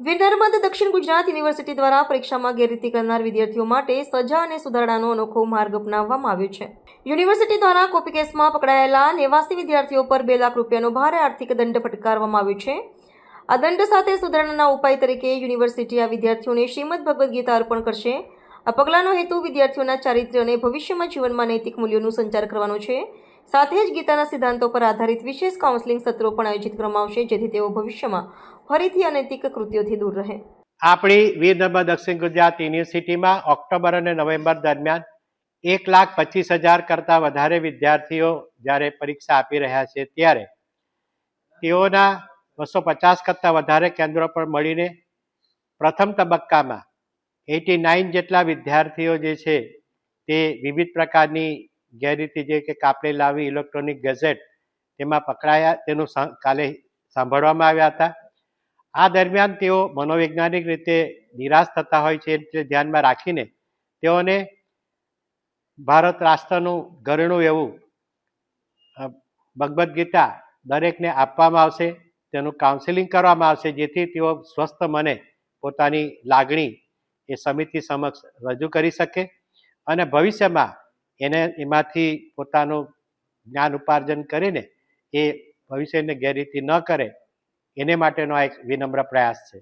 વિનર્મદ દક્ષિણ ગુજરાત યુનિવર્સિટી દ્વારા પરીક્ષામાં ગેરરીતિ કરનાર વિદ્યાર્થીઓ માટે સજા અને સુધારણાનો અનોખો માર્ગ અપનાવવામાં આવ્યો છે. યુનિવર્સિટી દ્વારા કોપી કેસમાં પકડાયેલા નેવાસી વિદ્યાર્થીઓ પર બે લાખ રૂપિયાનો ભારે આર્થિક દંડ ફટકારવામાં આવ્યો છે. આ દંડ સાથે સુધારણાના ઉપાય તરીકે યુનિવર્સિટી આ વિદ્યાર્થીઓને શ્રીમદ ભગવદ્ ગીતા અર્પણ કરશે. આ પગલાંનો હેતુ વિદ્યાર્થીઓના ચારિત્ર્ય અને ભવિષ્યમાં જીવનમાં નૈતિક મૂલ્યોનું સંચાર કરવાનો છે. સાથે જ ગીતાના સિદ્ધાંતો પર આધારિત વિશેષ કાઉન્સેલિંગ સત્રો પણ આયોજિત કરવામાં આવશે જેથી તેઓ ભવિષ્યમાં ફરીથી અનૈતિક કૃત્યોથી દૂર રહે. આપણી વીરનર્મદ દક્ષિણ ગુજરાત યુનિવર્સિટીમાં ઓક્ટોબર અને નવેમ્બર દરમિયાન એક લાખ પચીસ હજાર કરતાં વધારે વિદ્યાર્થીઓ જ્યારે પરીક્ષા આપી રહ્યા છે, ત્યારે તેઓના બસો પચાસ કરતાં વધારે કેન્દ્રો પર મળીને પ્રથમ તબક્કામાં એટી નાઇન જેટલા વિદ્યાર્થીઓ જે છે તે વિવિધ પ્રકારની ગેરરીતિ જે કે કાપડી લાવી ઇલેક્ટ્રોનિક ગેઝેટ તેમાં પકડાયા, તેનું કાલે સાંભળવામાં આવ્યા હતા. આ દરમિયાન તેઓ મનોવૈજ્ઞાનિક રીતે નિરાશ થતા હોય છે તે ધ્યાનમાં રાખીને તેઓને ભારત રાષ્ટ્રનું ઘરેણું એવું ભગવદ્ ગીતા દરેકને આપવામાં આવશે, તેનું કાઉન્સેલિંગ કરવામાં આવશે, જેથી તેઓ સ્વસ્થ મને પોતાની લાગણી એ સમિતિ સમક્ષ રજૂ કરી શકે અને ભવિષ્યમાં એને એમાંથી પોતાનું જ્ઞાન ઉપાર્જન કરીને એ ભવિષ્યને ગેરરીતિ ન કરે, એને માટેનો આ એક વિનમ્ર પ્રયાસ છે.